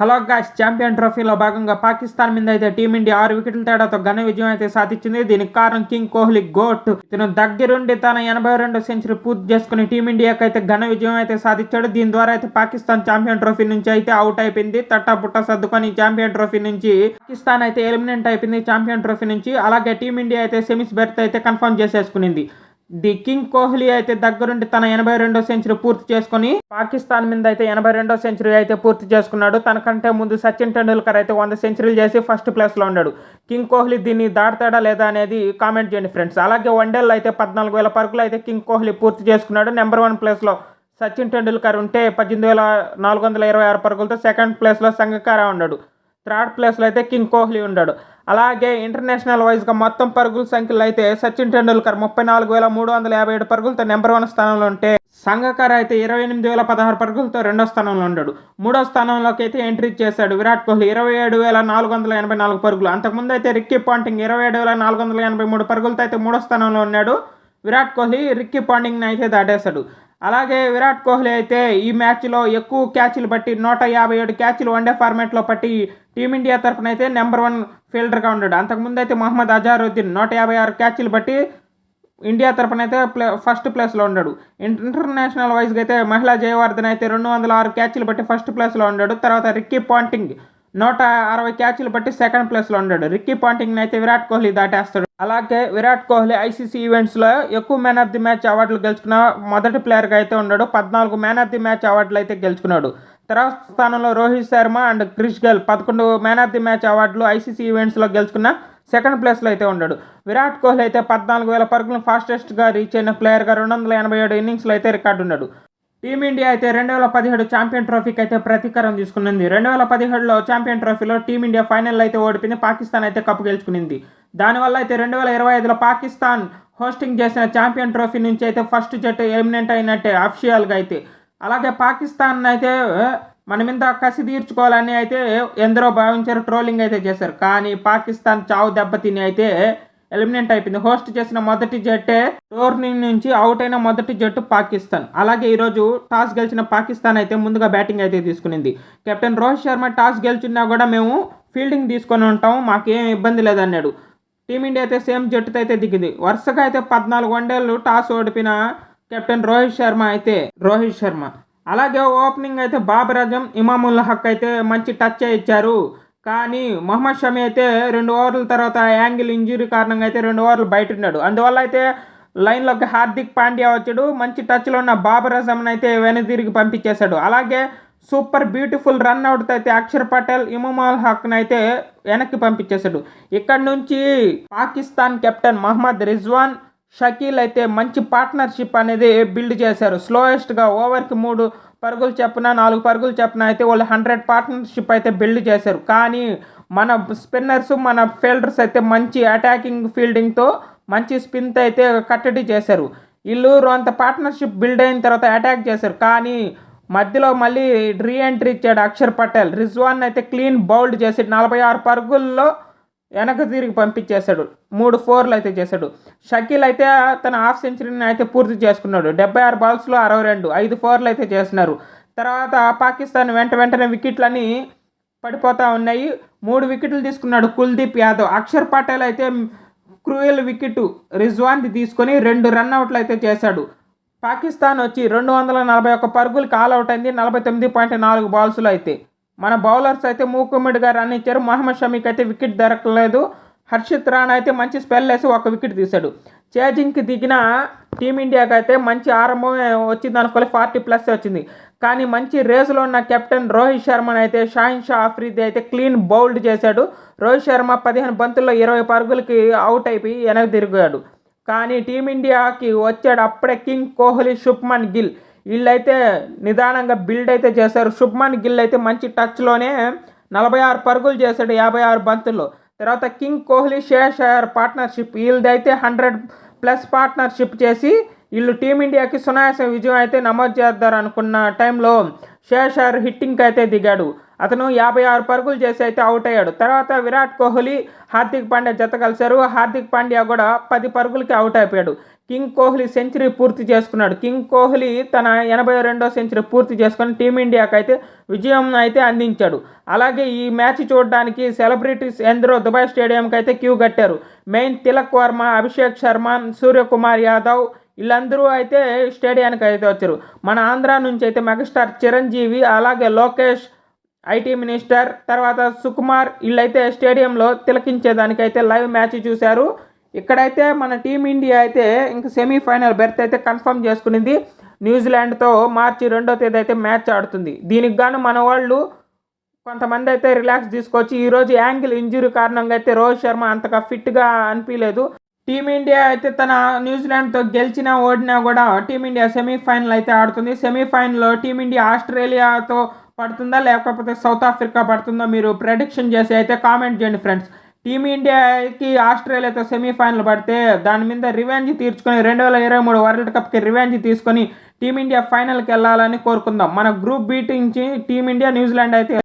Hello guys champion ట్రోఫీలో భాగంగా పాకిస్తాన్ మీద అయితే టీమిండియా ఆరు వికెట్ల తేడాతో ఘన విజయం అయితే సాధించింది. దీనికి కారణం కింగ్ కోహ్లీ గోట్ ఇతను దగ్గరుండి తన ఎనభై రెండు సెంచరీ పూర్తి చేసుకుని టీమిండియాకి అయితే ఘన విజయం అయితే సాధించాడు. దీని ద్వారా అయితే పాకిస్తాన్ ఛాంపియన్ ట్రోఫీ నుంచి అయితే అవుట్ అయిపోయింది. తట్టా పుట్ట సర్దుకొని ఛాంపియన్ ట్రోఫీ నుంచి పాకిస్తాన్ అయితే ఎలిమినేట్ అయిపోయింది ఛాంపియన్ ట్రోఫీ నుంచి. అలాగే టీమిండియా అయితే సెమీస్ బెర్త్ అయితే కన్ఫర్మ్ చేసేసుకునింది. ది కింగ్ కోహ్లీ అయితే దగ్గరుండి తన ఎనభై రెండో సెంచరీ పూర్తి చేసుకొని పాకిస్తాన్ మీద అయితే ఎనభై రెండో సెంచరీ అయితే పూర్తి చేసుకున్నాడు. తనకంటే ముందు సచిన్ టెండూల్కర్ అయితే వంద సెంచరీలు చేసి ఫస్ట్ ప్లేస్లో ఉన్నాడు. కింగ్ కోహ్లీ దీన్ని దాడతాడా లేదా అనేది కామెంట్ చేయండి ఫ్రెండ్స్. అలాగే వన్డేల్లో అయితే పద్నాలుగు వేల పరుగులు అయితే కింగ్ కోహ్లీ పూర్తి చేసుకున్నాడు. నెంబర్ వన్ ప్లేస్లో సచిన్ టెండూల్కర్ ఉంటే పద్దెనిమిది వేల నాలుగు వందల ఇరవై ఆరు పరుగులతో సెకండ్ ప్లేస్లో సంగకారా ఉన్నాడు. థర్డ్ ప్లేస్లో అయితే కింగ్ కోహ్లీ ఉన్నాడు అలాగే ఇంటర్నేషనల్ వైజ్గా మొత్తం పరుగుల సంఖ్యలో అయితే సచిన్ టెండూల్కర్ ముప్పై నాలుగు వేల మూడు వందల యాభై ఏడు పరుగులతో నెంబర్ వన్ స్థానంలో ఉంటే సంగకార అయితే ఇరవై ఎనిమిది వేల పదహారు పరుగులతో రెండో స్థానంలో ఉన్నాడు మూడో స్థానంలోకి అయితే ఎంట్రీ చేశాడు విరాట్ కోహ్లీ ఇరవై ఏడు వేల నాలుగు వందల ఎనభై నాలుగు పరుగులు. అంతకుముందు అయితే రిక్కీ పాంటింగ్ ఇరవై ఏడు వేల నాలుగు వందల ఎనభై మూడు పరుగులతో అయితే మూడో స్థానంలో ఉన్నాడు. విరాట్ కోహ్లీ రిక్కీ పాండింగ్ని అయితే దాటేశాడు. అలాగే విరాట్ కోహ్లీ అయితే ఈ మ్యాచ్లో ఎక్కువ క్యాచ్లు బట్టి నూట యాభై ఏడు క్యాచ్లు వన్డే ఫార్మాట్లో పట్టి టీమిండియా తరఫున అయితే నెంబర్ వన్ ఫీల్డర్గా ఉన్నాడు. అంతకుముందు అయితే మహమ్మద్ అజారుద్దీన్ నూట యాభై ఆరు క్యాచ్లు బట్టి ఇండియా తరఫున అయితే ప్లే ఫస్ట్ ప్లేస్లో ఉన్నాడు. ఇంటర్నేషనల్ వైజ్గా అయితే మహిళా జయవర్ధన్ అయితే రెండు వందల ఆరు క్యాచ్లు బట్టి ఫస్ట్ ప్లేస్లో ఉన్నాడు. తర్వాత రిక్కీ పాంటింగ్ నూట అరవై క్యాచ్లు బట్టి సెకండ్ ప్లేస్లో ఉన్నాడు. రిక్కీ పాంటింగ్ అయితే విరాట్ కోహ్లీ దాటేస్తాడు. అలాగే విరాట్ కోహ్లీ ఐసీసీ ఈవెంట్స్లో ఎక్కువ మ్యాన్ ఆఫ్ ది మ్యాచ్ అవార్డులు గెలుచుకున్న మొదటి ప్లేయర్గా అయితే ఉన్నాడు. పద్నాలుగు మ్యాన్ ఆఫ్ ది మ్యాచ్ అవార్డులు అయితే గెలుచుకున్నాడు. తర్వాత స్థానంలో Rohit Sharma and Chris Gayle పదకొండు మ్యాన్ ఆఫ్ ది మ్యాచ్ అవార్డులు ఐసీసీ ఈవెంట్స్లో గెలుచుకున్న సెకండ్ ప్లేస్లో అయితే ఉన్నాడు. విరాట్ కోహ్లీ అయితే పద్నాలుగు వేల పరుగులను ఫాస్టెస్ట్గా రీచ్ అయిన ప్లేయర్గా రెండు వందల ఎనభై ఏడు ఇన్నింగ్స్లో అయితే రికార్డు ఉన్నాడు. టీమిండియా అయితే రెండు వేల పదిహేడు ఛాంపియన్ ట్రోఫీకి అయితే ప్రతీకారం తీసుకున్నది రెండు వేల పదిహేడులో ఛాంపియన్ ట్రోఫీలో టీమిండియా ఫైనల్ అయితే ఓడిపోయింది. పాకిస్తాన్ అయితే కప్పు గెలుచుకునింది. దానివల్ల అయితే రెండు వేల ఇరవై ఐదులో పాకిస్తాన్ హోస్టింగ్ చేసిన ఛాంపియన్ ట్రోఫీ నుంచి అయితే ఫస్ట్ జట్టు ఎలిమినేట్ అయినట్టే అఫిషియల్గా అయితే. అలాగే పాకిస్తాన్ అయితే మన మీద కసి తీర్చుకోవాలని అయితే ఎందరో భావించారు ట్రోలింగ్ అయితే చేశారు. కానీ పాకిస్తాన్ చావు దెబ్బతిని అయితే ఎలిమినేట్ అయిపోయింది. హోస్ట్ చేసిన మొదటి జట్టే టోర్నీ నుంచి అవుట్ అయిన మొదటి జట్టు పాకిస్తాన్. అలాగే ఈరోజు టాస్ గెలిచిన పాకిస్తాన్ అయితే ముందుగా బ్యాటింగ్ అయితే తీసుకునింది. కెప్టెన్ రోహిత్ శర్మ టాస్ గెలిచినా కూడా మేము ఫీల్డింగ్ తీసుకొని ఉంటాం మాకేం ఇబ్బంది లేదన్నాడు. టీమిండియా అయితే సేమ్ జట్టుతో అయితే దిగింది. వరుసగా అయితే పద్నాలుగు వన్డేలు టాస్ ఓడిపిన కెప్టెన్ రోహిత్ శర్మ అయితే రోహిత్ శర్మ. అలాగే ఓపెనింగ్ అయితే బాబర్ అజం ఇమాముల్ హక్ అయితే మంచి టచ్ ఇచ్చారు. కానీ మొహమ్మద్ షమి అయితే రెండు ఓవర్ల తర్వాత యాంగిల్ ఇంజురీ కారణంగా అయితే రెండు ఓవర్లు బయట ఉన్నాడు అందువల్ల అయితే లైన్లోకి హార్దిక్ పాండ్యా వచ్చాడు. మంచి టచ్లో ఉన్న బాబర్ అజమ్ని అయితే వెనుదిరిగి పంపించేశాడు. అలాగే సూపర్ బ్యూటిఫుల్ రన్ అవుట్ అయితే అక్షర్ పటేల్ ఇమాముల్ హక్ని అయితే వెనక్కి పంపించేశాడు. ఇక్కడ నుంచి పాకిస్తాన్ కెప్టెన్ మహమ్మద్ రిజ్వాన్ షకీల్ అయితే మంచి పార్ట్నర్షిప్ అనేది బిల్డ్ చేశారు. స్లోయెస్ట్గా ఓవర్కి మూడు పరుగులు చెప్పిన నాలుగు పరుగులు చెప్పిన అయితే వాళ్ళు హండ్రెడ్ పార్ట్నర్షిప్ అయితే బిల్డ్ చేశారు. కానీ మన స్పిన్నర్స్ మన ఫీల్డర్స్ అయితే మంచి అటాకింగ్ ఫీల్డింగ్తో మంచి స్పిన్తో అయితే కట్టడి చేశారు. వీళ్ళు అంత పార్ట్నర్షిప్ బిల్డ్ అయిన తర్వాత అటాక్ చేశారు. కానీ మధ్యలో మళ్ళీ రీ ఎంట్రీ ఇచ్చాడు అక్షర్ పటేల్. రిజ్వాన్ అయితే క్లీన్ బౌల్డ్ చేసి నలభై ఆరు పరుగుల్లో వెనక తిరిగి పంపించేశాడు. మూడు ఫోర్లు అయితే చేశాడు. షకీల్ అయితే తన హాఫ్ సెంచరీని అయితే పూర్తి చేసుకున్నాడు. డెబ్బై ఆరు బాల్స్లో అరవై రెండు ఐదు ఫోర్లు అయితే చేస్తున్నారు తర్వాత పాకిస్తాన్ వెంట వెంటనే వికెట్లని పడిపోతూ ఉన్నాయి. మూడు వికెట్లు తీసుకున్నాడు కుల్దీప్ యాదవ్. అక్షర్ పటేల్ అయితే క్రూయల్ వికెట్ రిజ్వాన్ది తీసుకొని రెండు రన్అట్లు అయితే చేశాడు. పాకిస్తాన్ వచ్చి రెండు వందల నలభై ఒక్క పరుగులకి ఆల్అవుట్ అయింది. నలభై తొమ్మిది పాయింట్ నాలుగు బాల్స్లో అయితే. మన బౌలర్స్ అయితే మూకుమ్మిడిగా రన్ ఇచ్చారు మహమ్మద్ షమీకి అయితే వికెట్ దొరకలేదు. హర్షిత్ రాణా అయితే మంచి స్పెల్ వేసి ఒక వికెట్ తీశాడు. చేజింగ్కి దిగిన టీమిండియాకి అయితే మంచి ఆరంభం వచ్చింది అనుకోలే ఫార్టీ ప్లస్ వచ్చింది. కానీ మంచి రేసులో ఉన్న కెప్టెన్ రోహిత్ శర్మని అయితే షాహిన్ షా ఆఫ్రీది అయితే క్లీన్ బౌల్డ్ చేశాడు. రోహిత్ శర్మ పదిహేను బంతుల్లో ఇరవై పరుగులకి అవుట్ అయిపోయి వెనక్కి తిరిగాడు. కానీ టీమిండియాకి వచ్చాడు అప్పుడే కింగ్ కోహ్లీ శుభ్మన్ గిల్. వీళ్ళైతే నిదానంగా బిల్డ్ అయితే చేశారు. శుభ్మన్ గిల్ అయితే మంచి టచ్లోనే నలభై ఆరు పరుగులు చేశాడు యాభై ఆరు బంతుల్లో తర్వాత కింగ్ కోహ్లీ షేషాయర్ పార్ట్నర్షిప్ వీళ్ళదైతే హండ్రెడ్ ప్లస్ పార్ట్నర్షిప్ చేసి వీళ్ళు టీమిండియాకి సునాయాస విజయం అయితే నమోదు చేద్దారు అనుకున్న టైంలో షేషార్ హిట్టింగ్కి అయితే దిగాడు. అతను యాభై ఆరు పరుగులు చేసి అయితే అవుట్ అయ్యాడు. తర్వాత విరాట్ కోహ్లీ హార్దిక్ పాండ్యా జత కలిశారు. హార్దిక్ పాండ్యా కూడా పది పరుగులకి అవుట్ అయిపోయాడు. కింగ్ కోహ్లీ సెంచరీ పూర్తి చేసుకున్నాడు. కింగ్ కోహ్లీ తన ఎనభై రెండో సెంచరీ పూర్తి చేసుకొని టీమిండియాకి అయితే విజయం అయితే అందించాడు. అలాగే ఈ మ్యాచ్ చూడడానికి సెలబ్రిటీస్ ఎందరో దుబాయ్ స్టేడియంకి అయితే క్యూ కట్టారు. మెయిన్ తిలక్ వర్మ అభిషేక్ శర్మ సూర్యకుమార్ యాదవ్ వీళ్ళందరూ అయితే స్టేడియానికి అయితే వచ్చారు. మన ఆంధ్ర నుంచి అయితే మెగాస్టార్ చిరంజీవి అలాగే లోకేష్ ఐటీ మినిస్టర్ తర్వాత సుకుమార్ వీళ్ళైతే స్టేడియంలో తిలకించేదానికైతే లైవ్ మ్యాచ్ చూశారు. ఇక్కడైతే మన టీమిండియా అయితే ఇంకా సెమీఫైనల్ బెర్త్ అయితే కన్ఫర్మ్ చేసుకునింది. న్యూజిలాండ్తో మార్చి రెండో తేదీ అయితే మ్యాచ్ ఆడుతుంది. దీనికి గాను మన వాళ్ళు కొంతమంది అయితే రిలాక్స్ తీసుకొచ్చి ఈరోజు యాంగిల్ ఇంజురీ కారణంగా అయితే రోహిత్ శర్మ అంతగా ఫిట్గా అనిపించలేదు. టీమిండియా అయితే తన న్యూజిలాండ్తో గెలిచినా ఓడినా కూడా టీమిండియా సెమీఫైనల్ అయితే ఆడుతుంది. సెమీఫైనల్లో టీమిండియా ఆస్ట్రేలియాతో పడుతుందా లేకపోతే సౌత్ ఆఫ్రికా పడుతుందో మీరు ప్రెడిక్షన్ చేసి అయితే కామెంట్ చేయండి ఫ్రెండ్స్. టీమిండియాకి ఆస్ట్రేలియాతో సెమీఫైనల్ పడితే దాని మీద రివెంజ్ తీర్చుకొని రెండు వేల ఇరవై మూడు వరల్డ్ కప్కి రివెంజ్ తీసుకొని టీమిండియా ఫైనల్కి వెళ్ళాలని కోరుకుందాం. మన గ్రూప్ బీటించి టీమిండియా న్యూజిలాండ్ అయితే